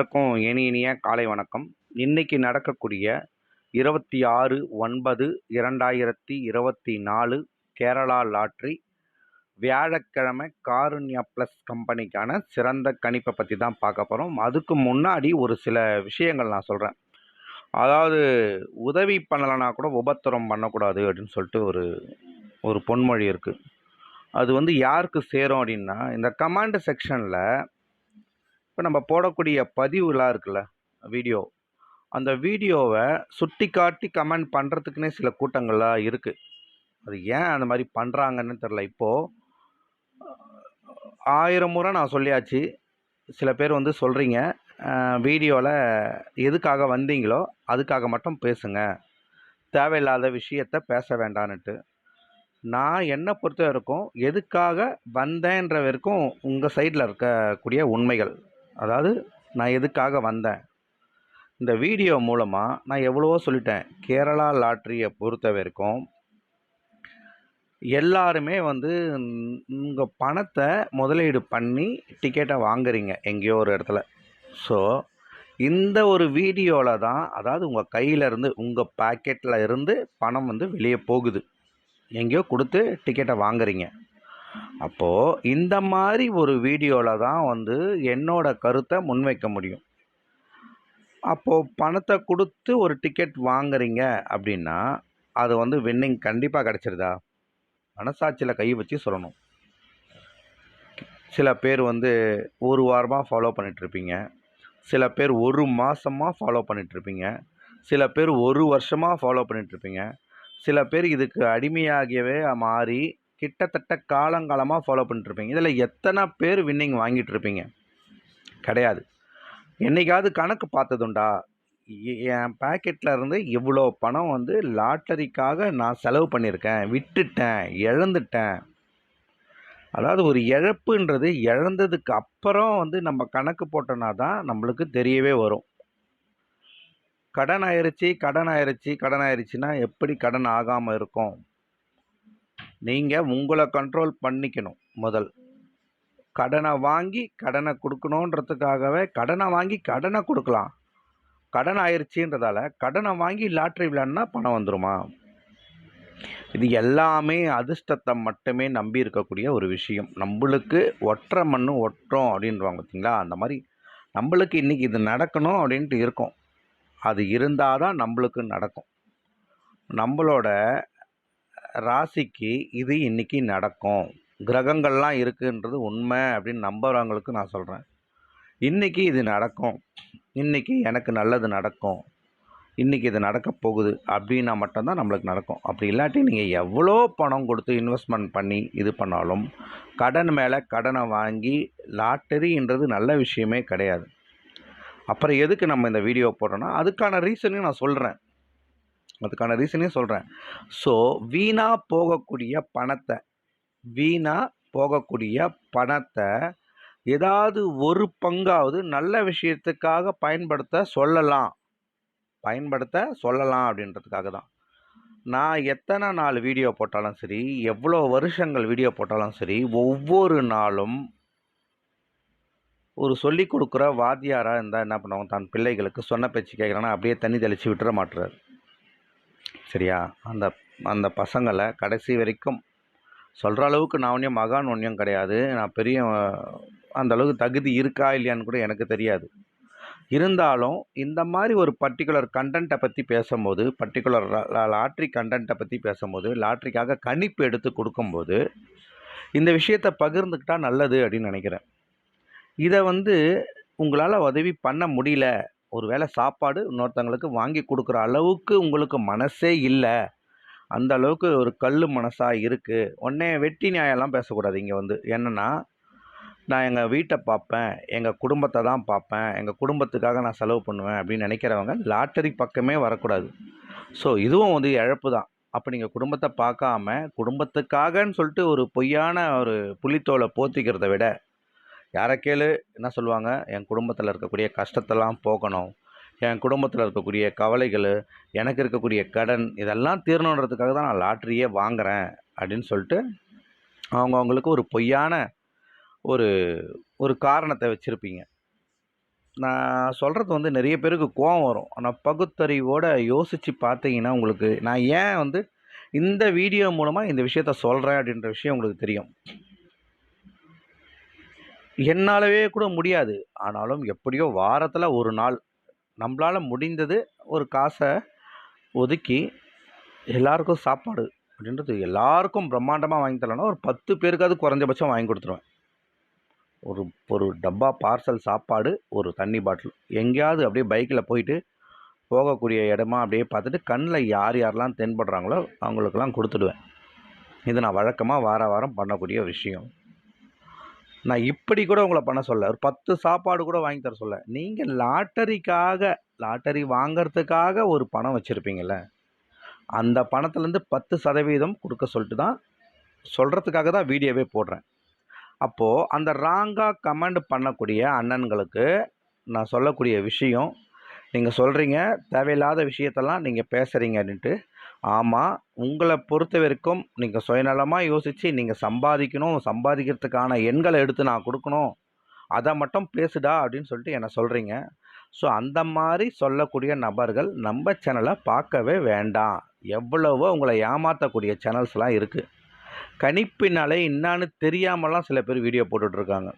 அனைவருக்கும் இனி இனிய காலை வணக்கம். இன்னைக்கு நடக்கக்கூடிய இருபத்தி ஆறு ஒன்பது இரண்டாயிரத்தி இருபத்தி நாலு கேரளா லாட்ரி வியாழக்கிழமை காருண்யா ப்ளஸ் கம்பெனிக்கான சிறந்த கணிப்பை பற்றி தான் பார்க்க போகிறோம் அதுக்கு முன்னாடி ஒரு சில விஷயங்கள் நான் சொல்கிறேன் அதாவது உதவி பண்ணலைன்னா கூட உபத்திரம் பண்ணக்கூடாது அப்படின்னு சொல்லிட்டு ஒரு ஒரு பொன்மொழி இருக்குது அது வந்து யாருக்கு சேரும் அப்படின்னா இந்த கமாண்ட் செக்ஷனில் இப்போ நம்ம போடக்கூடிய பதிவுலாம் இருக்குல்ல வீடியோ. அந்த வீடியோவை சுட்டி காட்டி கமெண்ட் பண்ணுறதுக்குன்னே சில கூட்டங்கள்லாம் இருக்குது அது ஏன் அந்த மாதிரி பண்ணுறாங்கன்னு தெரில. இப்போது ஆயிரம் முறை நான் சொல்லியாச்சு. சில பேர் வந்து சொல்கிறீங்க வீடியோவில் எதுக்காக வந்தீங்களோ அதுக்காக மட்டும் பேசுங்க. தேவையில்லாத விஷயத்த பேச வேண்டான்னுட்டு. நான் என்னை பொறுத்த வரைக்கும் எதுக்காக வந்தேன்ற வரைக்கும் உங்கள் சைடில் இருக்கக்கூடிய உண்மைகள். அதாவது நான் எதுக்காக வந்தேன்? இந்த வீடியோ மூலமாக நான் எவ்வளவோ சொல்லிட்டேன். கேரளா லாட்ரியை பொறுத்த வரைக்கும் எல்லாருமே வந்து உங்கள் பணத்தை முதலீடு பண்ணி டிக்கெட்டை வாங்குறீங்க எங்கேயோ ஒரு இடத்துல. ஸோ இந்த ஒரு வீடியோவில் தான் அதாவது உங்கள் கையிலேருந்து உங்கள் பாக்கெட்டில் இருந்து பணம் வந்து வெளியே போகுது. எங்கேயோ கொடுத்து டிக்கெட்டை வாங்குறீங்க. அப்போது இந்த மாதிரி ஒரு வீடியோவில் தான் வந்து என்னோட கருத்தை முன்வைக்க முடியும். அப்போது பணத்தை கொடுத்து ஒரு டிக்கெட் வாங்குறீங்க அப்படின்னா அது வந்து வின்னிங் கண்டிப்பாக கிடச்சிருதா? மனசாட்சியில் கை வச்சு சொல்லணும். சில பேர் வந்து ஒரு வாரமாக ஃபாலோ பண்ணிகிட்ருப்பீங்க சில பேர் ஒரு மாதமாக ஃபாலோ பண்ணிகிட்ருப்பீங்க சில பேர் ஒரு வருஷமாக ஃபாலோ பண்ணிகிட்ருப்பீங்க சில பேர் இதுக்கு அடிமையாகியவே மாறி கிட்டத்தட்ட காலங்காலமாக ஃபாலோ பண்ணிட்டுருப்பீங்க. இதில் எத்தனை பேர் வின்னிங் வாங்கிட்டு இருப்பீங்க கிடையாது. என்றைக்காவது கணக்கு பார்த்ததுண்டா எ- என் பாக்கெட்டில் இருந்து இவ்வளோ பணம் வந்து லாட்டரிக்காக நான் செலவு பண்ணியிருக்கேன். விட்டுட்டேன் இழந்துட்டேன். அதாவது ஒரு இழப்புன்றது இழந்ததுக்கு அப்புறம் வந்து நம்ம கணக்கு போட்டோன்னா தான் நம்மளுக்கு தெரியவே வரும். கடன் ஆயிடுச்சு கடன் ஆயிடுச்சு கடன் ஆயிடுச்சுன்னா எப்படி கடன் ஆகாமல் இருக்கும்? நீங்கள் உங்களை கண்ட்ரோல் பண்ணிக்கணும் முதல். கடனை வாங்கி கடனை கொடுக்கணுன்றதுக்காகவே கடனை வாங்கி கடனை கொடுக்கலாம். கடன் ஆயிடுச்சுன்றதால கடனை வாங்கி லாட்ரி விளையாடினா பணம் வந்துருமா? இது எல்லாமே அதிர்ஷ்டத்தை மட்டுமே நம்பி இருக்கக்கூடிய ஒரு விஷயம். நம்மளுக்கு ஒற்றை மண்ணு ஒட்டுறோம் அப்படின்வாங்க பார்த்தீங்களா அந்த மாதிரி நம்மளுக்கு இன்றைக்கி இது நடக்கணும் அப்படின்ட்டு இருக்கும். அது இருந்தால் தான் நம்மளுக்கு நடக்கும். நம்மளோட ராசிக்கு இது இன்றைக்கி நடக்கும். கிரகங்கள்லாம் இருக்குன்றது உண்மை அப்படின்னு நம்புகிறவங்களுக்கு நான் சொல்கிறேன் இன்றைக்கி இது நடக்கும். இன்றைக்கி எனக்கு நல்லது நடக்கும். இன்றைக்கி இது நடக்க போகுது அப்படின்னா மட்டும்தான் நம்மளுக்கு நடக்கும். அப்படி இல்லாட்டி நீங்கள் எவ்வளோ பணம் கொடுத்து இன்வெஸ்ட்மெண்ட் பண்ணி இது பண்ணாலும் கடன் மேலே கடனை வாங்கி லாட்டரின்றது நல்ல விஷயமே கிடையாது. அப்புறம் எதுக்கு நம்ம இந்த வீடியோ போடுறோன்னா அதுக்கான ரீசனையும் நான் சொல்கிறேன் அதுக்கான ரீசனையும் சொல்கிறேன் ஸோ வீணாக போகக்கூடிய பணத்தை வீணாக போகக்கூடிய பணத்தை ஏதாவது ஒரு பங்காவது நல்ல விஷயத்துக்காக பயன்படுத்த சொல்லலாம். பயன்படுத்த சொல்லலாம் அப்படின்றதுக்காக தான். நான் எத்தனை நாள் வீடியோ போட்டாலும் சரி எவ்வளோ வருஷங்கள் வீடியோ போட்டாலும் சரி ஒவ்வொரு நாளும் ஒரு சொல்லி கொடுக்குற வாத்தியாராக இருந்தால் என்ன பண்ணுவாங்க? தன் பிள்ளைகளுக்கு சொன்ன பேச்சு கேட்குறாங்கன்னா அப்படியே தண்ணி தெளித்து விட்டுற மாட்டுறாரு. சரியா? அந்த அந்த பசங்களை கடைசி வரைக்கும் சொல்கிற அளவுக்கு நான் ஒன்றும் மகான் ஒன்றும் கிடையாது. நான் பெரிய அந்த அளவுக்கு தகுதி இருக்கா இல்லையான்னு கூட எனக்கு தெரியாது. இருந்தாலும் இந்த மாதிரி ஒரு பர்டிகுலர் கண்டென்ட்டை பற்றி பேசும்போது பர்டிகுலர் லாட்ரி கண்டென்ட்டை பற்றி பேசும்போது லாட்ரிக்காக கணிப்பு எடுத்து கொடுக்கும்போது இந்த விஷயத்தை பகிர்ந்துக்கிட்டால் நல்லது அப்படின்னு நினைக்கிறேன். இதை வந்து உங்களால் உதவி பண்ண முடியல ஒரு வேளை சாப்பாடு இன்னொருத்தங்களுக்கு வாங்கி கொடுக்குற அளவுக்கு உங்களுக்கு மனசே இல்லை. அந்த அளவுக்கு ஒரு கல் மனசாக இருக்குது உடனே வெட்டி நியாயம்லாம் பேசக்கூடாது இங்கே வந்து. என்னென்னா நான் எங்கள் வீட்டை பார்ப்பேன். எங்கள் குடும்பத்தை தான் பார்ப்பேன். எங்கள் குடும்பத்துக்காக நான் செலவு பண்ணுவேன் அப்படின்னு நினைக்கிறவங்க லாட்டரி பக்கமே வரக்கூடாது. ஸோ இதுவும் வந்து இழப்பு தான். அப்போ நீங்கள் குடும்பத்தை பார்க்காம குடும்பத்துக்காகன்னு சொல்லிட்டு ஒரு பொய்யான ஒரு புலித்தோலை போத்திக்கிறத விட யாரை கேளு? என்ன சொல்லுவாங்க? என் குடும்பத்தில் இருக்கக்கூடிய கஷ்டத்தெல்லாம் போக்கணும். என் குடும்பத்தில் இருக்கக்கூடிய கவலைகள் எனக்கு இருக்கக்கூடிய கடன் இதெல்லாம் தீரணுன்றதுக்காக தான் நான் லாட்ரியே வாங்குறேன் அப்படின்னு சொல்லிட்டு அவங்க அவங்களுக்கு ஒரு பொய்யான ஒரு ஒரு காரணத்தை வச்சுருப்பீங்க. நான் சொல்கிறது வந்து நிறைய பேருக்கு கோவம் வரும். ஆனால் பகுத்தறிவோடு யோசித்து பார்த்தீங்கன்னா உங்களுக்கு நான் ஏன் வந்து இந்த வீடியோ மூலமாக இந்த விஷயத்த சொல்கிறேன் அப்படின்ற விஷயம் உங்களுக்கு தெரியும். என்னாலவே கூட முடியாது. ஆனாலும் எப்படியோ வாரத்தில் ஒரு நாள் நம்மளால் முடிந்தது ஒரு காசை ஒதுக்கி எல்லாருக்கும் சாப்பாடு அப்படின்றது எல்லாருக்கும் பிரம்மாண்டமாக வாங்கி தரலன்னா ஒரு பத்து பேருக்காவது குறைஞ்சபட்சம் வாங்கி கொடுத்துருவேன். ஒரு ஒரு டப்பா பார்சல் சாப்பாடு ஒரு தண்ணி பாட்டில். எங்கேயாவது அப்படியே பைக்கில் போயிட்டு போகக்கூடிய இடமா அப்படியே பார்த்துட்டு கண்ணில் யார் யாரெல்லாம் தென்படுறாங்களோ அவங்களுக்கெல்லாம் கொடுத்துடுவேன். இது நான் வழக்கமாக வார வாரம் பண்ணக்கூடிய விஷயம். நான் இப்படி கூட உங்களை பண்ண சொல்ல. ஒரு பத்து சாப்பாடு கூட வாங்கி தர சொல்ல. நீங்கள் லாட்டரிக்காக லாட்டரி வாங்கிறதுக்காக ஒரு பணம் வச்சுருப்பீங்கள அந்த பணத்துலேருந்து பத்து சதவீதம் கொடுக்க சொல்லிட்டு தான் சொல்கிறதுக்காக தான் வீடியோவே போடுறேன். அப்போது அந்த ராங்காக கமெண்ட் பண்ணக்கூடிய அண்ணன்களுக்கு நான் சொல்லக்கூடிய விஷயம் நீங்கள் சொல்கிறீங்க தேவையில்லாத விஷயத்தெல்லாம் நீங்கள் பேசுகிறீங்க அப்படின்ட்டு ஆமாம் உங்களை பொறுத்த வரைக்கும் நீங்கள் சுயநலமாக யோசித்து நீங்கள் சம்பாதிக்கணும் சம்பாதிக்கிறதுக்கான எண்களை எடுத்து நான் கொடுக்கணும். அதை மட்டும் பேசுடா அப்படின்னு சொல்லிட்டு என்னை சொல்கிறீங்க ஸோ அந்த மாதிரி சொல்லக்கூடிய நபர்கள் நம்ம சேனலை பார்க்கவே வேண்டாம். எவ்வளவோ உங்களை ஏமாற்றக்கூடிய சேனல்ஸ்லாம் இருக்குது கணிப்பினாலே என்னான்னு தெரியாமலாம் சில பேர் வீடியோ போட்டுட்ருக்காங்க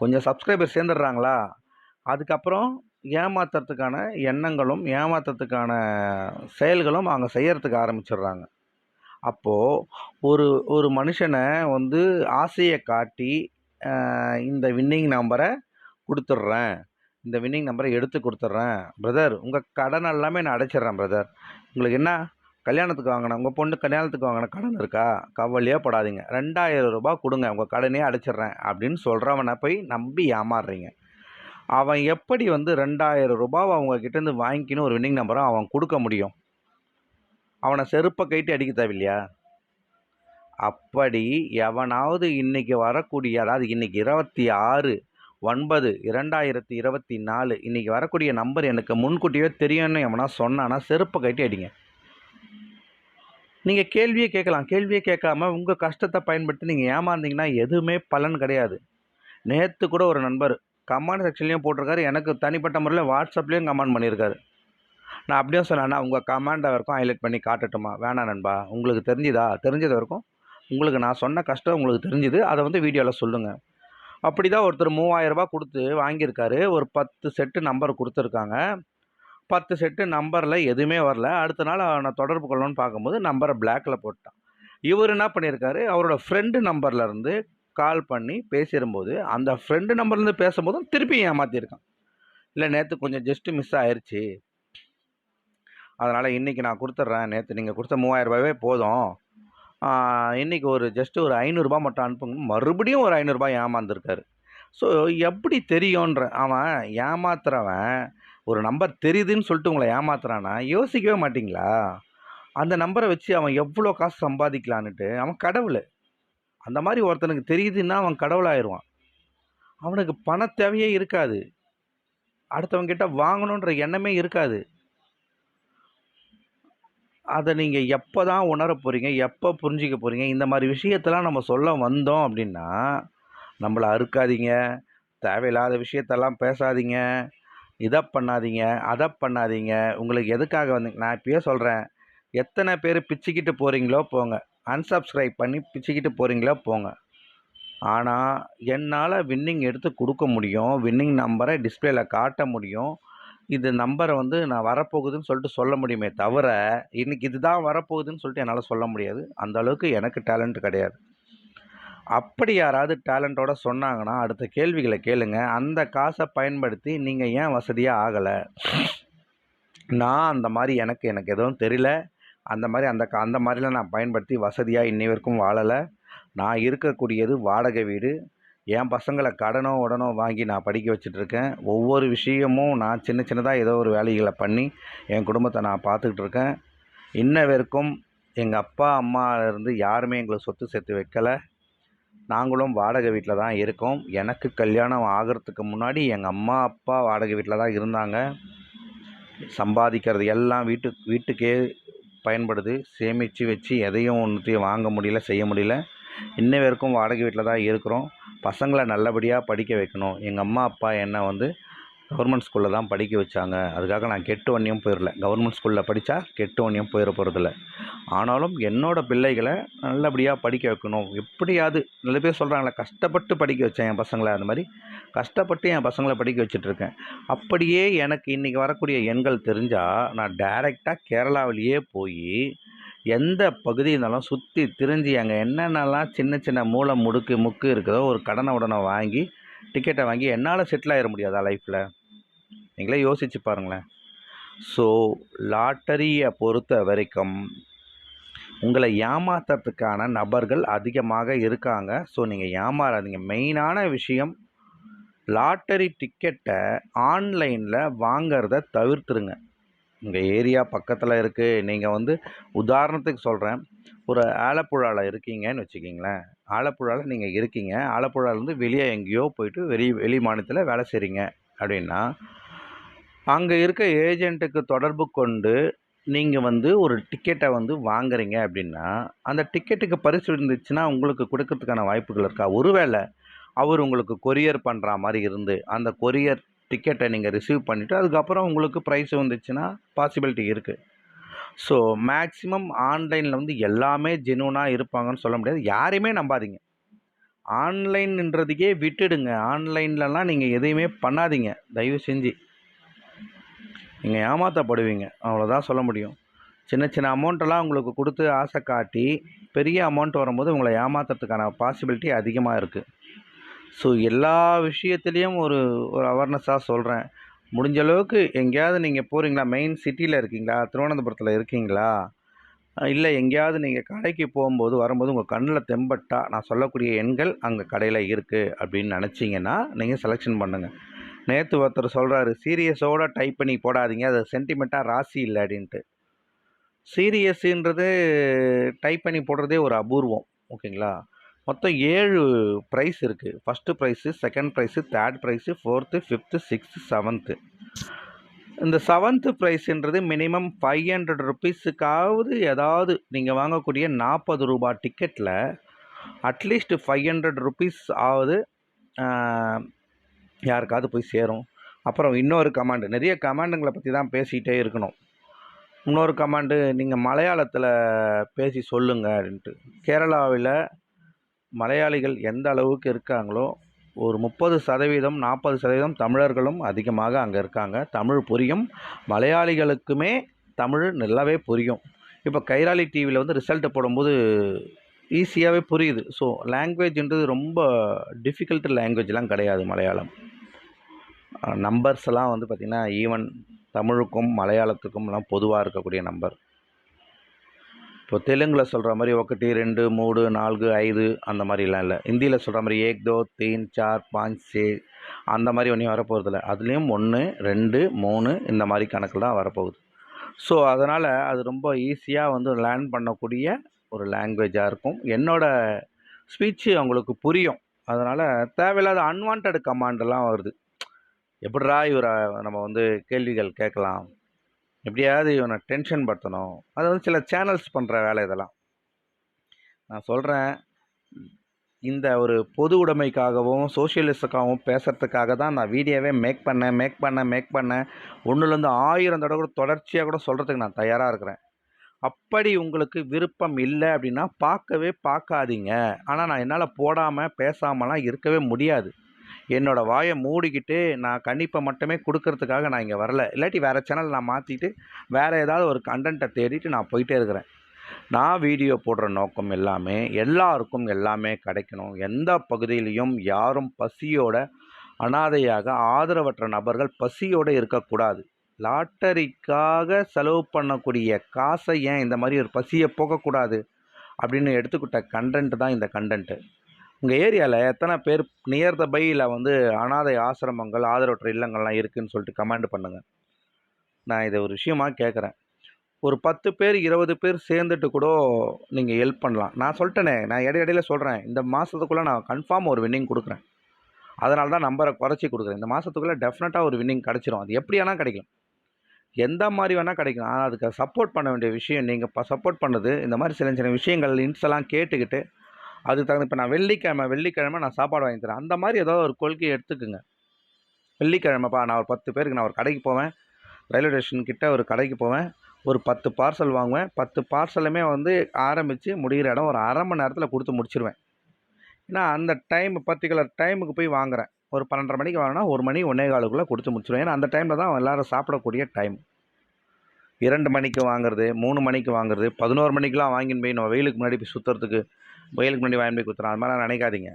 கொஞ்சம் சப்ஸ்கிரைபர் சேர்ந்துடுறாங்களா? அதுக்கப்புறம் ஏமாத்துறதுக்கான எண்ணங்களும் ஏமாத்துறதுக்கான செயல்களும் அவங்க செய்கிறதுக்கு ஆரம்பிச்சிடுறாங்க. அப்போது ஒரு ஒரு மனுஷனை வந்து ஆசையை காட்டி இந்த வின்னிங் நம்பரை கொடுத்துட்றேன். இந்த வின்னிங் நம்பரை எடுத்து கொடுத்துட்றேன். பிரதர் உங்கள் கடன் எல்லாமே நான் அடைச்சிடுறேன் பிரதர் உங்களுக்கு என்ன? கல்யாணத்துக்கு வாங்கின உங்கள் பொண்ணு கல்யாணத்துக்கு வாங்கின கடன் இருக்கா? கவலையே படாதீங்க. ரெண்டாயிரம் ரூபாய் கொடுங்க உங்கள் கடனே அடைச்சிடுறேன் அப்படின்னு சொல்கிறவனை போய் நம்பி ஏமாறுறீங்க. அவன் எப்படி வந்து ரெண்டாயிரம் ரூபாவை அவங்க கிட்டேருந்து வாங்கிக்கின்னு ஒரு வின்னிங் நம்பரை அவன் கொடுக்க முடியும்? அவனை செருப்பை கைட்டு அடிக்க தேவையில்லையா? அப்படி எவனாவது இன்றைக்கி வரக்கூடிய அதாவது இன்றைக்கி இருபத்தி ஆறு ஒன்பது இரண்டாயிரத்தி இருபத்தி நாலு இன்றைக்கி வரக்கூடிய நம்பர் எனக்கு முன்கூட்டியே தெரியும்னு எவனா சொன்னானா செருப்பை கட்டி அடிங்க. நீங்கள் கேள்வியே கேட்கலாம். கேள்வியே கேட்காம உங்கள் கஷ்டத்தை பயன்படுத்தி நீங்கள் ஏமாந்தீங்கன்னா எதுவுமே பலன் கிடையாது. நேற்று கூட ஒரு நண்பர் கமெண்ட் செக்ஷன்லேயும் போட்டிருக்காரு. எனக்கு தனிப்பட்ட முறையில் வாட்ஸ்அப்லேயும் கமெண்ட் பண்ணியிருக்காரு நான் அப்படியே சொன்னேன்னா உங்கள் கமெண்டை வரைக்கும் ஹைலைட் பண்ணி காட்டட்டுமா? வேணாம் நண்பா. உங்களுக்கு தெரிஞ்சுதா? தெரிஞ்சது வரைக்கும் உங்களுக்கு நான் சொன்ன கஷ்டம் உங்களுக்கு தெரிஞ்சுது. அதை வந்து வீடியோவில் சொல்லுங்கள் அப்படி தான் ஒருத்தர் மூவாயிரரூபா கொடுத்து வாங்கியிருக்காரு. ஒரு பத்து செட்டு நம்பர் கொடுத்துருக்காங்க. பத்து செட்டு நம்பரில் எதுவுமே வரல. அடுத்த நாள் அவனை தொடர்பு கொள்ளணும்னு பார்க்கும்போது நம்பரை பிளாக்கில் போட்டான். இவர் என்ன பண்ணியிருக்காரு? அவரோட ஃப்ரெண்டு நம்பர்லேருந்து கால் பண்ணி பேசிடும்போது அந்த ஃப்ரெண்டு நம்பர்லேருந்து பேசும்போதும் திருப்பி ஏமாற்றிருக்கான் இல்லை நேற்று கொஞ்சம் ஜஸ்ட்டு மிஸ் ஆயிடுச்சு அதனால் இன்றைக்கி நான் கொடுத்துட்றேன் நேற்று நீங்கள் கொடுத்த மூவாயிரரூபாவே போதும். இன்றைக்கி ஒரு ஜஸ்ட்டு ஒரு ஐநூறுரூபா மட்டும் அனுப்புங்க. மறுபடியும் ஒரு ஐநூறுரூபா ஏமாந்துருக்காரு. ஸோ எப்படி தெரியுன்ற அவன் ஏமாத்துறவன் ஒரு நம்பர் தெரியுதுன்னு சொல்லிட்டு உங்களை ஏமாத்துறான்னா யோசிக்கவே மாட்டிங்களா? அந்த நம்பரை வச்சு அவன் எவ்வளோ காசு சம்பாதிக்கலான்னுட்டு அவன் கடவுள். அந்த மாதிரி ஒருத்தனுக்கு தெரியுதுன்னா அவன் கடவுளாயிடுவான் அவனுக்கு பண தேவையே இருக்காது. அடுத்தவங்கிட்ட வாங்கணுன்ற எண்ணமே இருக்காது. அதை நீங்கள் எப்போ தான் உணர போகிறீங்க எப்போ புரிஞ்சிக்க போகிறீங்க இந்த மாதிரி விஷயத்தெல்லாம் நம்ம சொல்ல வந்தோம் அப்படின்னா நம்மளை அறுக்காதீங்க தேவையில்லாத விஷயத்தெல்லாம் பேசாதீங்க இதை பண்ணாதீங்க அதை பண்ணாதீங்க உங்களுக்கு எதுக்காக வந்து நான் இப்பயே சொல்கிறேன் எத்தனை பேர் பிச்சுக்கிட்டு போகிறீங்களோ போங்க. அன்சப்ஸ்கிரைப் பண்ணி பிச்சுக்கிட்டு போகிறீங்களா போங்க. ஆனால் என்னால் வின்னிங் எடுத்து கொடுக்க முடியும். வின்னிங் நம்பரை டிஸ்பிளேல காட்ட முடியும். இது நம்பரை வந்து நான் வரப்போகுதுன்னு சொல்லிட்டு சொல்ல முடியுமே தவிர இன்றைக்கி இதுதான் வரப்போகுதுன்னு சொல்லிட்டு என்னால் சொல்ல முடியாது. அந்த அளவுக்கு எனக்கு டேலண்ட் கிடையாது. அப்படி யாராவது டேலண்ட்டோட சொன்னாங்கன்னா அடுத்த கேள்விகளை கேளுங்க. அந்த காசை பயன்படுத்தி நீங்கள் ஏன் வசதியாக ஆகலை? நான் அந்த மாதிரி எனக்கு எனக்கு எதுவும் தெரியல. அந்த மாதிரி அந்த அந்த மாதிரிலாம் நான் பயன்படுத்தி வசதியாக இன்னி வரைக்கும் வாழலை. நான் இருக்கக்கூடியது வாடகை வீடு. என் பசங்களை கடனோ உடனோ வாங்கி நான் படிக்க வச்சிட்ருக்கேன். ஒவ்வொரு விஷயமும் நான் சின்ன சின்னதாக ஏதோ ஒரு வேலைகளை பண்ணி என் குடும்பத்தை நான் பார்த்துக்கிட்டு இருக்கேன் இன்ன வரைக்கும் எங்கள் அப்பா அம்மாவிலேருந்து யாருமே எங்களை சொத்து சேர்த்து வைக்கலை. நாங்களும் வாடகை வீட்டில் தான் இருக்கோம். எனக்கு கல்யாணம் ஆகிறதுக்கு முன்னாடி எங்கள் அம்மா அப்பா வாடகை வீட்டில் தான் இருந்தாங்க. சம்பாதிக்கிறது எல்லாம் வீட்டு வீட்டுக்கே பயன்படுது. சேமித்து வச்சு எதையும் ஒன்றுத்தையும் வாங்க முடியல செய்ய முடியல. இன்ன வரைக்கும் வாடகை வீட்டில் தான் இருக்கிறோம். பசங்களை நல்லபடியாக படிக்க வைக்கணும். எங்கள் அம்மா அப்பா என்னை வந்து கவர்மெண்ட் ஸ்கூலில் தான் படிக்க வச்சாங்க. அதுக்காக நான் கெட்டு ஒன்றையும் போயிடல கவர்மெண்ட் ஸ்கூலில் படித்தா கெட்டு ஒன்றையும் போயிட போகிறதில்ல ஆனாலும் என்னோடய பிள்ளைகளை நல்லபடியாக படிக்க வைக்கணும். எப்படியாவது நல்ல பேர் சொல்கிறாங்களே கஷ்டப்பட்டு படிக்க வச்சேன் என் பசங்களை. அந்த மாதிரி கஷ்டப்பட்டு என் பசங்களை படிக்க வச்சுட்ருக்கேன் அப்படியே எனக்கு இன்றைக்கி வரக்கூடிய எண்கள் தெரிஞ்சால் நான் டைரெக்டாக கேரளாவிலேயே போய் எந்த பகுதி இருந்தாலும் சுற்றி திரிஞ்சு அங்கே என்னென்னலாம் சின்ன சின்ன மூளை முடுக்கு முக்கு இருக்குதோ ஒரு கடனை உடனே வாங்கி டிக்கெட்டை வாங்கி என்னால் செட்டில் ஆகிட முடியாதா லைஃப்பில் நீங்களே யோசிச்சு பாருங்களேன். ஸோ லாட்டரியை பொறுத்த வரைக்கும் உங்களை ஏமாத்துறதுக்கான நபர்கள் அதிகமாக இருக்காங்க. ஸோ நீங்கள் ஏமாறாதீங்க. மெயினான விஷயம் லாட்டரி டிக்கெட்டை ஆன்லைனில் வாங்கிறத தவிர்த்துருங்க. உங்கள் ஏரியா பக்கத்தில் இருக்குது நீங்கள் வந்து உதாரணத்துக்கு சொல்கிறேன் ஒரு ஆலப்புழாவில் இருக்கீங்கன்னு வச்சுக்கிங்களேன். ஆலப்புழாவில் நீங்கள் இருக்கீங்க. ஆலப்புழாவிலேருந்து வெளியே எங்கேயோ போயிட்டு வெளி வெளி மாநிலத்தில் வேலை செய்கிறீங்க அப்படின்னா அங்கே இருக்க ஏஜென்ட்டுக்கு தொடர்பு கொண்டு நீங்கள் வந்து ஒரு டிக்கெட்டை வந்து வாங்குறீங்க அப்படின்னா அந்த டிக்கெட்டுக்கு பரிசு இருந்துச்சுன்னா உங்களுக்கு கொடுக்கறதுக்கான வாய்ப்புகள் இருக்கா? ஒருவேளை அவர் உங்களுக்கு கொரியர் பண்ணுற மாதிரி இருந்து அந்த கொரியர் டிக்கெட்டை நீங்கள் ரிசீவ் பண்ணிவிட்டு அதுக்கப்புறம் உங்களுக்கு ப்ரைஸ் வந்துச்சுன்னா பாசிபிலிட்டி இருக்குது ஸோ மேக்ஸிமம் ஆன்லைனில் வந்து எல்லாமே ஜெனுவனாக இருப்பாங்கன்னு சொல்ல முடியாது. யாரையுமே நம்பாதீங்க. ஆன்லைன்ன்றதுக்கே விட்டுடுங்க. ஆன்லைன்லலாம் நீங்கள் எதையுமே பண்ணாதீங்க. தயவு செஞ்சு. நீங்கள் ஏமாற்றப்படுவீங்க அவ்வளோதான் சொல்ல முடியும். சின்ன சின்ன அமௌண்ட்டெல்லாம் உங்களுக்கு கொடுத்து ஆசை காட்டி பெரிய அமௌண்ட் வரும்போது உங்களை ஏமாத்துறதுக்கான பாசிபிலிட்டி அதிகமாக இருக்குது ஸோ எல்லா விஷயத்துலேயும் ஒரு ஒரு அவேர்னஸாக சொல்கிறேன் முடிஞ்ச அளவுக்கு எங்கேயாவது நீங்கள் போகிறீங்களா மெயின் சிட்டியில் இருக்கீங்களா? திருவனந்தபுரத்தில் இருக்கீங்களா? இல்லை எங்கேயாவது நீங்கள் கடைக்கு போகும்போது வரும்போது உங்கள் கண்ணில் தெம்பட்டா நான் சொல்லக்கூடிய எண்கள் அங்கே கடையில் இருக்குது அப்படின்னு நினச்சிங்கன்னா நீங்கள் செலெக்ஷன் பண்ணுங்கள் நேற்று ஒருத்தர் சொல்கிறாரு சீரியஸோட டைப் பண்ணி போடாதீங்க அது சென்டிமெண்ட்டாக ராசி இல்லை அப்படின்ட்டு. சீரியஸுன்றது டைப் பண்ணி போடுறதே ஒரு அபூர்வம் ஓகேங்களா? மொத்தம் ஏழு ப்ரைஸ் இருக்குது first prize second prize third prize fourth fifth sixth seventh இந்த செவன்த்து ப்ரைஸுன்றது மினிமம் ஃபைவ் ஹண்ட்ரட் ருபீஸுக்காவது ஏதாவது நீங்கள் வாங்கக்கூடிய நாற்பது ரூபா டிக்கெட்டில் at least five hundred rupees ஆகுது யாருக்காவது போய் சேரும். அப்புறம் இன்னொரு கமாண்டு நிறைய கமாண்டுங்களை பற்றி தான் பேசிகிட்டே இருக்கணும். இன்னொரு கமாண்டு நீங்கள் மலையாளத்தில் பேசி சொல்லுங்க அப்படின்ட்டு. கேரளாவில் மலையாளிகள் எந்த அளவுக்கு இருக்காங்களோ ஒரு முப்பது சதவீதம் நாற்பது சதவீதம் தமிழர்களும் அதிகமாக அங்கே இருக்காங்க. தமிழ் புரியும். மலையாளிகளுக்குமே தமிழ் நல்லாவே புரியும். இப்போ கைராளி டிவியில் வந்து ரிசல்ட்டு போடும்போது ஈஸியாகவே புரியுது. ஸோ லாங்குவேஜ்ன்றது ரொம்ப டிஃபிகல்ட் லாங்குவேஜ்லாம் கிடையாது மலையாளம். நம்பர்ஸ் எல்லாம் வந்து பார்த்திங்கன்னா ஈவன் தமிழுக்கும் மலையாளத்துக்கும்லாம் பொதுவாக இருக்கக்கூடிய நம்பர். இப்போ தெலுங்கில் சொல்கிற மாதிரி ஒக்கட்டி ரெண்டு மூணு நான்கு ஐது அந்த மாதிரிலாம் இல்லை. ஹிந்தியில் சொல்கிற மாதிரி ஏக் தோ தீன் சார் பாஞ்ச் சே அந்த மாதிரி ஒன்றையும் வரப்போகிறதில்ல அதுலேயும் ஒன்று ரெண்டு மூணு இந்த மாதிரி கணக்கில் தான் வரப்போகுது. ஸோ அதனால் அது ரொம்ப ஈஸியாக வந்து லேர்ன் பண்ணக்கூடிய ஒரு லாங்குவேஜாக இருக்கும். என்னோடய ஸ்பீச்சு அவங்களுக்கு புரியும். அதனால் தேவையில்லாத அன்வான்ட் கமாண்டெல்லாம் வருது. எப்படிரா இவரை நம்ம வந்து கேள்விகள் கேட்கலாம்? எப்படியாவது இவனை டென்ஷன் படுத்தணும். அது வந்து சில சேனல்ஸ் பண்ணுற வேலை இதெல்லாம். நான் சொல்கிறேன் இந்த ஒரு பொது உடைமைக்காகவும் சோஷியலிஸ்டுக்காகவும் பேசுகிறதுக்காக தான் நான் வீடியோவே மேக் பண்ணேன் மேக் பண்ணேன் மேக் பண்ணேன். ஒன்றுலேருந்து ஆயிரம் தடவை கூட தொடர்ச்சியாக கூட சொல்கிறதுக்கு நான் தயாராக இருக்கிறேன். அப்படி உங்களுக்கு விருப்பம் இல்லை அப்படின்னா பார்க்கவே பார்க்காதீங்க. ஆனால் நான் என்னால் போடாமல் பேசாமலாம் இருக்கவே முடியாது. என்னோடய வாயை மூடிக்கிட்டு நான் கண்டிப்பாக மட்டுமே கொடுக்கறதுக்காக நான் இங்கே வரல. இல்லாட்டி வேறு சேனல் நான் மாற்றிட்டு வேறு ஏதாவது ஒரு கண்டென்ட்டை தேடிட்டு நான் போயிட்டே இருக்கிறேன். நான் வீடியோ போடுற நோக்கம் எல்லாமே எல்லாருக்கும் எல்லாமே கிடைக்கணும். எந்த பகுதியிலையும் யாரும் பசியோட அனாதையாக ஆதரவற்ற நபர்கள் பசியோடு இருக்கக்கூடாது. லாட்டரிக்காக செலவு பண்ணக்கூடிய காசை ஏன் இந்த மாதிரி ஒரு பசியை போகக்கூடாது அப்படின்னு எடுத்துக்கிட்ட கண்டென்ட் தான் இந்த கண்டென்ட்டு உங்கள் ஏரியாவில் எத்தனை பேர் நியர் த பையில் வந்து அனாதை ஆசிரமங்கள் ஆதரவற்ற இல்லங்கள்லாம் இருக்குதுன்னு சொல்லிட்டு கமெண்ட் பண்ணுங்கள் நான் இதை ஒரு விஷயமாக கேட்குறேன் ஒரு பத்து பேர் இருபது பேர் சேர்ந்துட்டு கூட நீங்கள் ஹெல்ப் பண்ணலாம். நான் சொல்லிட்டேனே நான் இடையிடையில் சொல்கிறேன் இந்த மாதத்துக்குள்ளே நான் கன்ஃபார்ம் ஒரு வின்னிங் கொடுக்குறேன். அதனால தான் நம்பரை குறைச்சி கொடுக்குறேன். இந்த மாதத்துக்குள்ளே டெஃபினட்டாக ஒரு வின்னிங் கிடச்சிரும். அது எப்படி வேணால் கிடைக்கும். எந்த மாதிரி வேணால் கிடைக்கும். ஆனால் அதுக்கு சப்போர்ட் பண்ண வேண்டிய விஷயம் நீங்கள் சப்போர்ட் பண்ணது இந்த மாதிரி சின்ன சின்ன விஷயங்கள் இன்ஸ்டெல்லாம் கேட்டுக்கிட்டு அதுக்கு தகுந்த இப்போ நான் வெள்ளிக்கிழமை வெள்ளிக்கிழமை நான் சாப்பாடு வாங்கி தரேன். அந்த மாதிரி ஏதோ ஒரு கொள்கையை எடுத்துக்கோங்க. வெள்ளிக்கிழமைப்பா நான் ஒரு பத்து பேருக்கு நான் ஒரு கடைக்கு போவேன். ரயில்வே ஸ்டேஷன் கிட்டே ஒரு கடைக்கு போவேன். ஒரு பத்து பார்சல் வாங்குவேன். பத்து பார்சலுமே வந்து ஆரம்பித்து முடிகிற இடம் ஒரு அரை மணி நேரத்தில் கொடுத்து முடிச்சிருவேன். ஏன்னா அந்த டைம் பர்டிகுலர் டைமுக்கு போய் வாங்குறேன். ஒரு பன்னெண்டரை மணிக்கு வாங்கினா ஒரு மணி ஒன்றே காலுக்குள்ளே கொடுத்து முடிச்சிருவேன். ஏன்னா அந்த டைமில் தான் எல்லோரும் சாப்பிடக்கூடிய டைம். இரண்டு மணிக்கு வாங்குறது மூணு மணிக்கு வாங்குறது பதினோரு மணிக்கெலாம் வாங்கின்னு போய் நம்ம வெயிலுக்கு முன்னாடி போய் சுற்றுறதுக்கு வெயிலுக்கு முன்னாடி வாங்கி போய் குத்துறோம். அது மாதிரிலாம் நினைக்காதீங்க.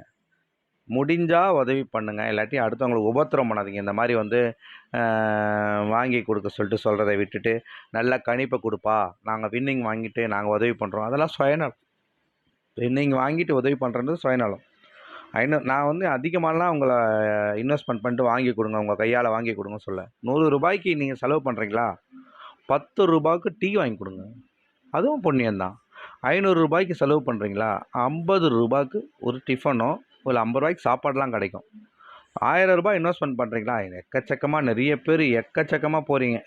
முடிஞ்சால் உதவி பண்ணுங்கள் இல்லாட்டி அடுத்தவங்களுக்கு உபத்திரம் பண்ணாதீங்க. இந்த மாதிரி வந்து வாங்கி கொடுக்க சொல்லிட்டு சொல்கிறத விட்டுட்டு நல்ல கணிப்பை கொடுப்பா. நாங்கள் வின்னிங் வாங்கிட்டு நாங்கள் உதவி பண்ணுறோம் அதெல்லாம் சுயநலம். வின்னிங் வாங்கிட்டு உதவி பண்ணுறது சுயநலம். ஐநூறு நான் வந்து அதிகமாகலாம் உங்களை இன்வெஸ்ட்மெண்ட் பண்ணிட்டு வாங்கி கொடுங்க. உங்கள் கையால் வாங்கி கொடுங்க சொல்ல. நூறு ரூபாய்க்கு நீங்கள் செலவு பண்ணுறீங்களா பத்து ரூபாய்க்கு டீ வாங்கி கொடுங்க. அதுவும் புண்ணியம்தான் ஐநூறு ரூபாய்க்கு செலவு பண்ணுறீங்களா ஐம்பது ரூபாய்க்கு ஒரு டிஃபனோ ஒரு ஐம்பது ரூபாய்க்கு சாப்பாடெலாம் கிடைக்கும். ஆயிரம் ரூபாய் இன்வெஸ்ட்மெண்ட் பண்ணுறீங்களா எக்கச்சக்கமாக நிறைய பேர் எக்கச்சக்கமாக போகிறீங்க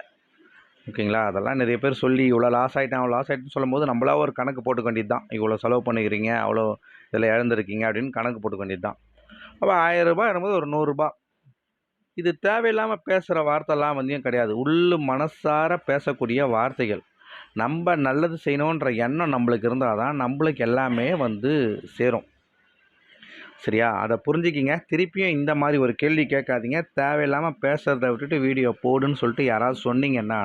ஓகேங்களா? அதெல்லாம் நிறைய பேர் சொல்லி இவ்வளோ லாஸ் ஆகிட்டேன் அவ்வளோ லாஸ் ஆகிட்டுன்னு சொல்லும்போது நம்மளா ஒரு கணக்கு போட்டுக்க வேண்டியது தான். இவ்வளோ செலவு பண்ணிக்கிறீங்க அவ்வளோ இதில் இழந்திருக்கீங்க அப்படின்னு கணக்கு போட்டுக்க வேண்டியது தான். அப்போ ஆயிரம் ரூபாய் வரும்போது ஒரு நூறுரூபா இது தேவையில்லாமல் பேசுகிற வார்த்தைலாம் வந்து கிடையாது. உள்ளு மனசார பேசக்கூடிய வார்த்தைகள். நம்ம நல்லது செய்யணுன்ற எண்ணம் நம்மளுக்கு இருந்தால் தான் நம்மளுக்கு எல்லாமே வந்து சேரும். சரியா? அதை புரிஞ்சுக்கிங்க. திருப்பியும் இந்த மாதிரி ஒரு கேள்வி கேட்காதீங்க. தேவையில்லாமல் பேசுகிறத விட்டுட்டு வீடியோ போடுன்னு சொல்லிட்டு யாராவது சொன்னீங்கன்னா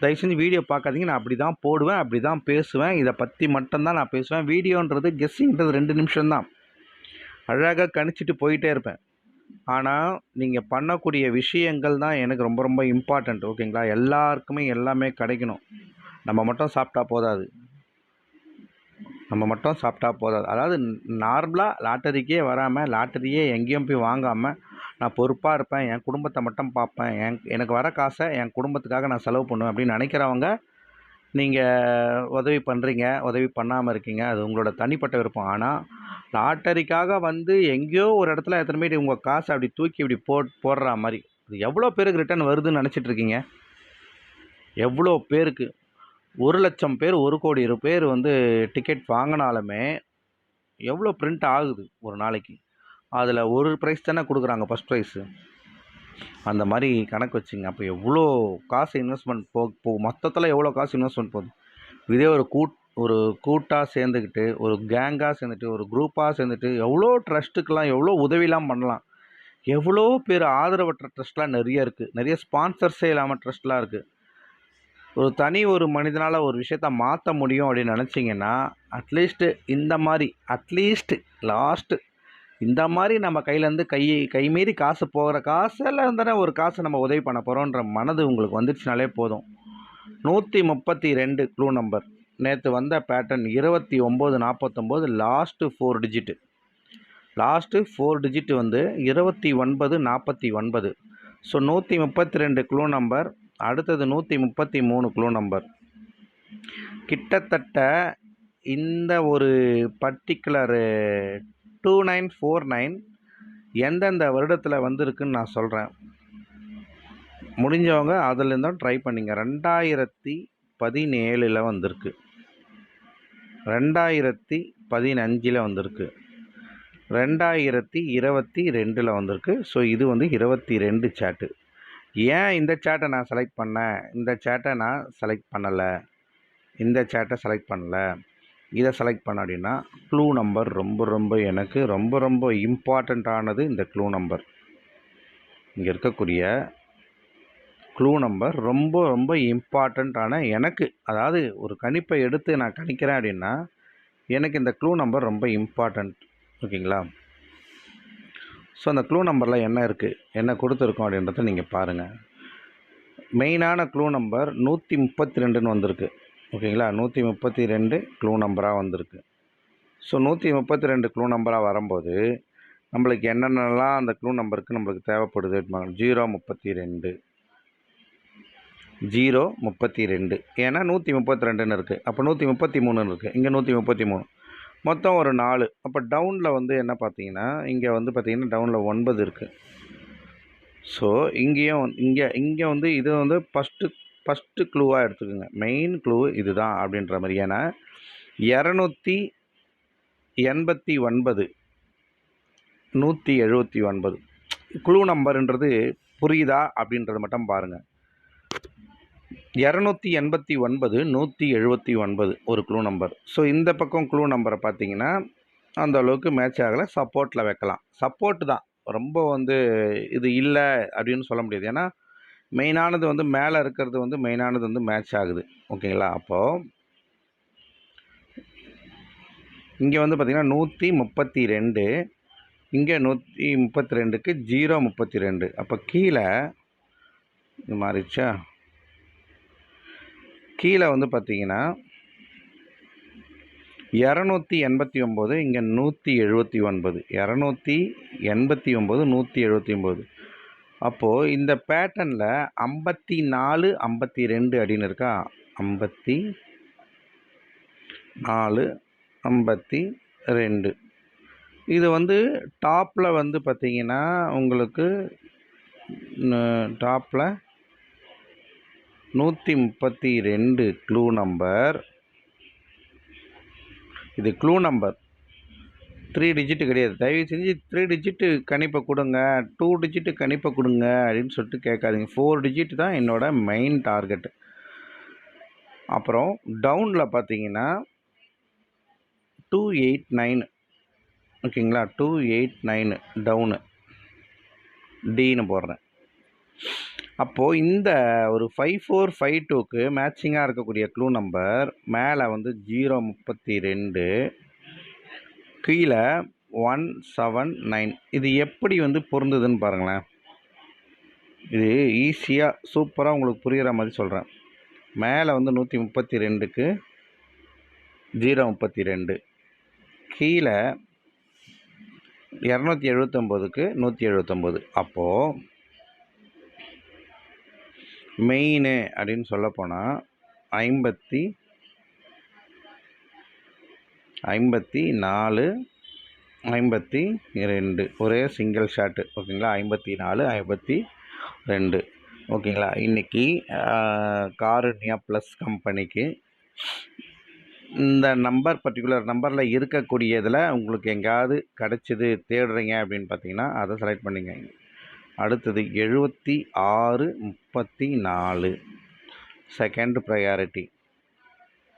தயவு செஞ்சு வீடியோ பார்க்காதீங்க. நான் அப்படி தான் போடுவேன் அப்படி தான் பேசுவேன். இதை பற்றி மட்டும்தான் நான் பேசுவேன். வீடியோன்றது கெஸ்ஸிங்கிறது ரெண்டு நிமிஷம்தான். அழகாக கணிச்சிட்டு போயிட்டே இருப்பேன். ஆனால் நீங்கள் பண்ணக்கூடிய விஷயங்கள் தான் எனக்கு ரொம்ப ரொம்ப இம்பார்ட்டண்ட் ஓகேங்களா எல்லாருக்குமே எல்லாமே கிடைக்கணும். நம்ம மட்டும் சாப்பிட்டா போதாது. நம்ம மட்டும் சாப்பிட்டா போதாது. அதாவது நார்மலாக லாட்டரிக்கே வராமல் லாட்டரியே எங்கேயும் போய் வாங்காமல் நான் பொறுப்பாக இருப்பேன் என் குடும்பத்தை மட்டும் பார்ப்பேன் என் எனக்கு வர காசை என் குடும்பத்துக்காக நான் செலவு பண்ணுவேன் அப்படின்னு நினைக்கிறவங்க நீங்கள் உதவி பண்ணுறீங்க உதவி பண்ணாமல் இருக்கீங்க அது உங்களோட தனிப்பட்ட விருப்பம். ஆனால் லாட்டரிக்காக வந்து எங்கேயோ ஒரு இடத்துல எத்தனை பேர் உங்கள் காசை அப்படி தூக்கி இப்படி போ போடுற மாதிரி. அது எவ்வளோ பேருக்கு ரிட்டர்ன் வருதுன்னு நினச்சிட்ருக்கீங்க எவ்வளோ பேருக்கு? ஒரு லட்சம் பேர் ஒரு கோடி பேர் வந்து டிக்கெட் வாங்கினாலுமே எவ்வளோ பிரிண்ட் ஆகுது ஒரு நாளைக்கு? அதில் ஒரு ப்ரைஸ் தானே கொடுக்குறாங்க ஃபஸ்ட் ப்ரைஸு அந்த மாதிரி கணக்கு வச்சுங்க. அப்போ எவ்வளோ காசு இன்வெஸ்ட்மெண்ட் போ போ மொத்தத்தில் எவ்வளோ காசு இன்வெஸ்ட்மெண்ட் போகுது? இதே ஒரு கூட் ஒரு கூட்டாக சேர்ந்துக்கிட்டு ஒரு கேங்காக சேர்ந்துட்டு ஒரு குரூப்பாக சேர்ந்துட்டு எவ்வளோ ட்ரஸ்ட்டுக்கெலாம் எவ்வளோ உதவிலாம் பண்ணலாம். எவ்வளோ பேர் ஆதரவற்ற ட்ரஸ்ட்லாம் நிறைய இருக்குது நிறைய ஸ்பான்சர்ஸே இல்லாமல் ட்ரஸ்ட்லாம் இருக்குது ஒரு தனி ஒரு மனிதனால் ஒரு விஷயத்த மாற்ற முடியும் அப்படின்னு நினச்சிங்கன்னா அட்லீஸ்ட்டு இந்த மாதிரி அட்லீஸ்ட்டு லாஸ்ட்டு இந்த மாதிரி நம்ம கையிலேருந்து கை கை மீறி காசு போகிற காசில் இருந்தானே ஒரு காசு நம்ம உதவி பண்ண போகிறோன்ற மனது உங்களுக்கு வந்துடுச்சுனாலே போதும். நூற்றி முப்பத்தி ரெண்டு க்ளூ நம்பர் நேற்று வந்த பேட்டர்ன் இருபத்தி ஒம்பது நாற்பத்தொம்போது last four digit last four digit வந்து இருபத்தி ஒன்பது நாற்பத்தி ஒன்பது. ஸோ நூற்றி முப்பத்தி ரெண்டு க்ளூ நம்பர் அடுத்தது நூற்றி முப்பத்தி மூணு க்ளூ நம்பர் கிட்டத்தட்ட இந்த ஒரு particular two nine four nine எந்தெந்த வருடத்தில் வந்திருக்குன்னு நான் சொல்கிறேன் முடிஞ்சவங்க அதுலேருந்தும் ட்ரை பண்ணிங்க. ரெண்டாயிரத்தி பதினேழில் வந்திருக்கு. ரெண்டாயிரத்தி பதினஞ்சில் வந்திருக்கு. ரெண்டாயிரத்தி இருபத்தி ரெண்டில் வந்திருக்கு. ஸோ இது வந்து இருபத்தி ரெண்டு சேட்டு ஏன் இந்த சேட்டை நான் செலக்ட் பண்ணேன்? இந்த சேட்டை நான் செலக்ட் பண்ணலை. இந்த சேட்டை செலக்ட் பண்ணல. இதை செலக்ட் பண்ண அப்படின்னா க்ளூ நம்பர் ரொம்ப ரொம்ப எனக்கு ரொம்ப ரொம்ப இம்பார்ட்டண்ட்டானது இந்த க்ளூ நம்பர் இங்கே இருக்கக்கூடிய க்ளூ நம்பர் ரொம்ப ரொம்ப இம்பார்ட்டண்ட்டான எனக்கு அதாவது ஒரு கணிப்பை எடுத்து நான் கணிக்கிறேன் அப்படின்னா எனக்கு இந்த க்ளூ நம்பர் ரொம்ப இம்பார்ட்டண்ட் ஓகேங்களா? ஸோ அந்த க்ளூ நம்பரில் என்ன இருக்குது என்ன கொடுத்துருக்கோம் அப்படின்றத நீங்கள் பாருங்கள் மெயினான க்ளூ நம்பர் நூற்றி முப்பத்தி ரெண்டுன்னு வந்திருக்கு. ஓகேங்களா? நூற்றி முப்பத்தி ரெண்டு க்ளூ நம்பராக வந்திருக்கு. ஸோ நூற்றி முப்பத்தி ரெண்டு க்ளூ நம்பராக வரும்போது நம்மளுக்கு என்னென்னலாம் அந்த க்ளூ நம்பருக்கு நம்மளுக்கு தேவைப்படுது? ஜீரோ முப்பத்தி ரெண்டு ஜீரோ முப்பத்தி ரெண்டு ஏன்னா நூற்றி முப்பத்தி ரெண்டுன்னு இருக்குது அப்போ நூற்றி முப்பத்தி மூணுன்னு இருக்குது இங்கே நூற்றி முப்பத்தி மூணு மொத்தம் ஒரு நாலு. அப்போ டவுனில் வந்து என்ன பார்த்தீங்கன்னா இங்கே வந்து பார்த்தீங்கன்னா டவுனில் ஒன்பது இருக்குது ஸோ இங்கேயும் இங்கே இங்கே வந்து இது வந்து ஃபஸ்ட்டு ஃபஸ்ட்டு க்ளூவாக எடுத்துக்கோங்க. மெயின் க்ளூ இதுதான் அப்படின்ற மாதிரி. ஏன்னா இரநூத்தி எண்பத்தி ஒன்பது நூற்றி எழுபத்தி ஒன்பது. க்ளூ நம்பருன்றது புரியுதா அப்படின்றத மட்டும் பாருங்கள் இரநூத்தி எண்பத்தி ஒன்பது நூற்றி எழுபத்தி ஒன்பது ஒரு க்ளூ நம்பர் ஸோ இந்த பக்கம் க்ளூ நம்பரை பார்த்தீங்கன்னா அந்த அளவுக்கு மேட்ச் ஆகலை. சப்போர்ட்டில் வைக்கலாம். சப்போர்ட் தான். ரொம்ப வந்து இது இல்லை அப்படின்னு சொல்ல முடியாது. ஏன்னா மெயினானது வந்து மேலே இருக்கிறது வந்து மெயினானது வந்து மேட்ச் ஆகுது. ஓகேங்களா அப்போது இங்கே வந்து பார்த்திங்கன்னா நூற்றி முப்பத்தி ரெண்டு இங்கே நூற்றி முப்பத்தி ரெண்டுக்கு ஜீரோ முப்பத்தி ரெண்டு. அப்போ கீழே இது மாறிச்சா கீழே வந்து பார்த்திங்கன்னா இரநூத்தி எண்பத்தி ஒம்பது இங்கே நூற்றி எழுபத்தி ஒன்பது. இரநூத்தி எண்பத்தி ஒம்பது நூற்றி எழுபத்தி ஒம்பது. அப்போது இந்த பேட்டர்னில் ஐம்பத்தி நாலு ஐம்பத்தி ரெண்டு அப்படின்னு இருக்கா? ஐம்பத்தி நாலு ஐம்பத்தி ரெண்டு இது வந்து டாப்பில் வந்து பார்த்தீங்கன்னா உங்களுக்கு டாப்பில் நூற்றி முப்பத்தி ரெண்டு க்ளூ நம்பர் இது க்ளூ நம்பர் த்ரீ டிஜிட்டு கிடையாது. தயவு செஞ்சு த்ரீ டிஜிட்டு கணிப்பை கொடுங்க. டூ டிஜிட்டு கணிப்பை கொடுங்க அப்படின்னு சொல்லிட்டு கேட்காதீங்க. ஃபோர் டிஜிட் தான் என்னோட மெயின் டார்கெட் அப்புறம் டவுனில் பார்த்தீங்கன்னா டூ எயிட் நைன் ஓகேங்களா? டூ எயிட் நைனு டவுனு டின்னு போடுறேன். அப்போது இந்த ஒரு ஃபைவ் ஃபோர் ஃபைவ் டூக்கு மேட்சிங்காக இருக்கக்கூடிய க்ளூ நம்பர் மேலே வந்து ஜீரோ முப்பத்தி ரெண்டு. கீழே ஒன் செவன் நைன் இது எப்படி வந்து பொருந்துதுன்னு பாருங்களேன். இது ஈஸியாக சூப்பராக உங்களுக்கு புரிகிற மாதிரி சொல்கிறேன் மேலே வந்து நூற்றி முப்பத்தி ரெண்டுக்கு ஜீரோ முப்பத்தி ரெண்டு கீழே இரநூத்தி எழுபத்தொம்போதுக்கு நூற்றி எழுபத்தொம்போது அப்போது மெயின் அப்படின்னு சொல்லப்போனால் ஐம்பத்தி ஐம்பத்தி நாலு ஐம்பத்தி ரெண்டு ஒரே சிங்கிள் ஷாட்டு ஓகேங்களா? ஐம்பத்தி நாலு ஐம்பத்தி ரெண்டு ஓகேங்களா? இன்றைக்கி காருண்யா ப்ளஸ் கம்பெனிக்கு இந்த நம்பர் பர்டிகுலர் நம்பரில் இருக்கக்கூடியதில் உங்களுக்கு எங்கேயாவது கிடச்சிது தேடுறீங்க அப்படின்னு பார்த்தீங்கன்னா அதை செலக்ட் பண்ணிக்கங்க அடுத்தது எழுபத்தி ஆறு முப்பத்தி நாலு. செகண்ட் ப்ரையாரிட்டி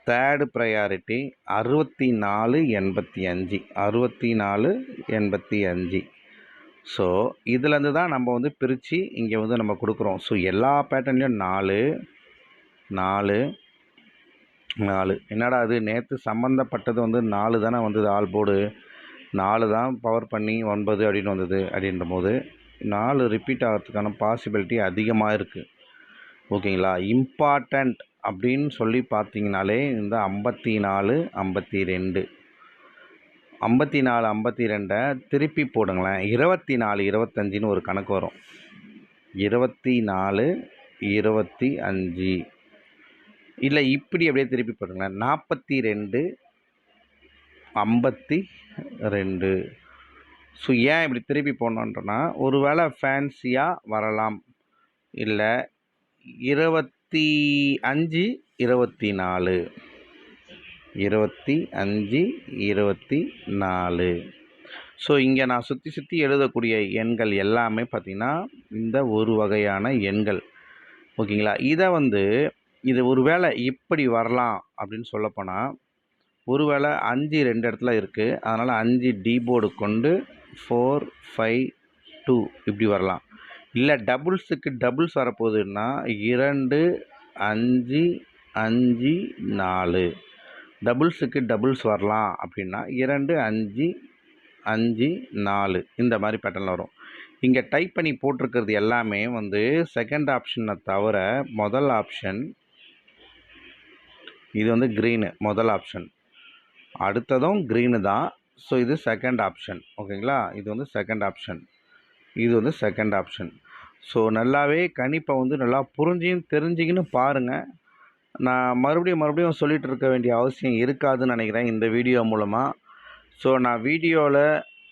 தேர்டு ப்ரையாரிட்டி அறுபத்தி நாலு எண்பத்தி அஞ்சு அறுபத்தி நாலு எண்பத்தி அஞ்சு ஸோ இதுலேருந்து தான் நம்ம வந்து பிரித்து இங்கே வந்து நம்ம கொடுக்குறோம். ஸோ எல்லா பேட்டர்ன்லேயும் நாலு நாலு நாலு. என்னடா அது? நேற்று சம்மந்தப்பட்டது வந்து நாலு தானே வந்தது ஆல் போர்டு நாலு தான் பவர் பண்ணி ஒன்பது அப்படின்னு வந்தது அப்படின்ற போது நாலு ரிப்பீட் ஆகிறதுக்கான பாசிபிலிட்டி அதிகமாக இருக்குது ஓகேங்களா இம்பார்ட்டண்ட் அப்படின்னு சொல்லி பார்த்தீங்கனாலே இந்த ஐம்பத்தி நாலு ஐம்பத்தி ரெண்டு ஐம்பத்தி நாலு ஐம்பத்தி ரெண்டை திருப்பி போடுங்களேன். இருபத்தி நாலு இருபத்தஞ்சின்னு ஒரு கணக்கு வரும். இருபத்தி நாலு இருபத்தி அஞ்சு. இல்லை இப்படி அப்படியே திருப்பி போடுங்களேன். நாற்பத்தி ரெண்டு ஐம்பத்தி ரெண்டு ஸோ ஏன் இப்படி திருப்பி போனோன்றனா ஒரு வேளை ஃபேன்சியாக வரலாம். இல்லை இருபத்தி அஞ்சு இருபத்தி நாலு. இருபத்தி அஞ்சு இருபத்தி நாலு. ஸோ இங்கே நான் சுற்றி சுற்றி எழுதக்கூடிய எண்கள் எல்லாமே பார்த்திங்கன்னா இந்த ஒரு வகையான எண்கள். ஓகேங்களா? இதை வந்து இது ஒரு வேளை இப்படி வரலாம் அப்படின்னு சொல்லப்போனால் ஒரு வேளை அஞ்சு ரெண்டு இடத்துல இருக்குது அதனால் அஞ்சு டி போர்டு கொண்டு ஃபோர் ஃபைவ் டூ இப்படி வரலாம். இல்லை டபுள்ஸுக்கு டபுள்ஸ் வரப்போகுதுன்னா இரண்டு அஞ்சு அஞ்சு நாலு. டபுள்ஸுக்கு டபுள்ஸ் வரலாம் அப்படின்னா இரண்டு அஞ்சு அஞ்சு நாலு. இந்த மாதிரி பேட்டர்ன் வரும். இங்கே டைப் பண்ணி போட்டிருக்கிறது எல்லாமே வந்து செகண்ட் ஆப்ஷனை தவிர முதல் ஆப்ஷன் இது வந்து க்ரீனு முதல் ஆப்ஷன் அடுத்ததும் க்ரீனு தான். ஸோ இது செகண்ட் ஆப்ஷன் ஓகேங்களா இது வந்து செகண்ட் ஆப்ஷன் இது வந்து செகண்ட் ஆப்ஷன் ஸோ நல்லாவே கணிப்பை வந்து நல்லா புரிஞ்சியும் தெரிஞ்சிக்கின்னு பாருங்கள் நான் மறுபடியும் மறுபடியும் சொல்லிகிட்டு இருக்க வேண்டிய அவசியம் இருக்காதுன்னு நினைக்கிறேன் இந்த வீடியோ மூலமாக ஸோ நான் வீடியோவில்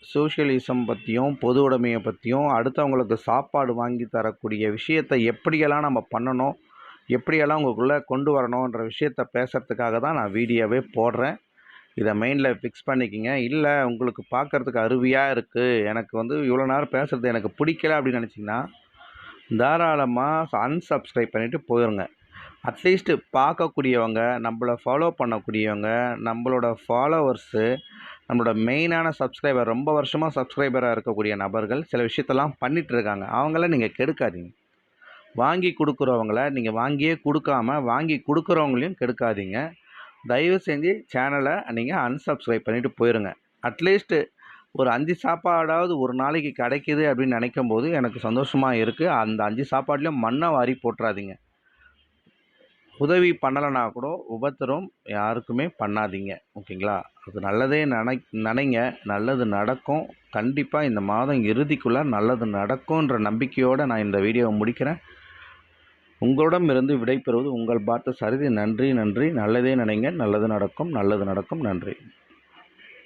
சோஷியலிசம் பற்றியும் பொது உடைமையை பற்றியும் அடுத்தவங்களுக்கு சாப்பாடு வாங்கி தரக்கூடிய விஷயத்தை எப்படியெல்லாம் நம்ம பண்ணணும் எப்படியெல்லாம் உங்களுக்குள்ளே கொண்டு வரணுன்ற விஷயத்த பேசுகிறதுக்காக தான் நான் வீடியோவே போடுறேன். இதை மைண்டில் ஃபிக்ஸ் பண்ணிக்கிங்க. இல்லை உங்களுக்கு பார்க்குறதுக்கு அருவியாக இருக்குது எனக்கு வந்து இவ்வளோ நேரம் பேசுகிறது எனக்கு பிடிக்கல அப்படின்னு நினச்சிங்கன்னா தாராளமாக அன்சப்ஸ்கிரைப் பண்ணிவிட்டு போயிருங்க. அட்லீஸ்ட்டு பார்க்கக்கூடியவங்க நம்மள ஃபாலோ பண்ணக்கூடியவங்க நம்மளோட ஃபாலோவர்ஸு நம்மளோட மெயினான சப்ஸ்கிரைபர் ரொம்ப வருஷமாக சப்ஸ்கிரைபராக இருக்கக்கூடிய நபர்கள் சில விஷயத்தெல்லாம் பண்ணிகிட்ருக்காங்க அவங்கள நீங்கள் கெடுக்காதீங்க. வாங்கி கொடுக்குறவங்கள நீங்கள் வாங்கியே கொடுக்காம வாங்கி கொடுக்குறவங்களையும் கெடுக்காதீங்க. தயவு செஞ்சு சேனலை நீங்கள் அன்சப்ஸ்கிரைப் பண்ணிவிட்டு போயிருங்க அட்லீஸ்ட்டு ஒரு அஞ்சு சாப்பாடாவது ஒரு நாளைக்கு கிடைக்கிது அப்படின்னு நினைக்கும் போது எனக்கு சந்தோஷமாக இருக்குது அந்த அஞ்சு சாப்பாட்லேயும் மண்ணை வாரி போட்டுறாதீங்க. உதவி பண்ணலைனா கூட உபத்திரம் யாருக்குமே பண்ணாதீங்க. ஓகேங்களா? அது நல்லதே நினை நினைங்க. நல்லது நடக்கும். கண்டிப்பாக இந்த மாதம் இறுதிக்குள்ளே நல்லது நடக்கும்ன்ற நம்பிக்கையோடு நான் இந்த வீடியோவை முடிக்கிறேன். உங்களிடமிருந்து விடைபெறுவது உங்கள் பார்த்த சரிதி. நன்றி நன்றி. நல்லதே நினைங்க. நல்லது நடக்கும். நல்லது நடக்கும். நன்றி.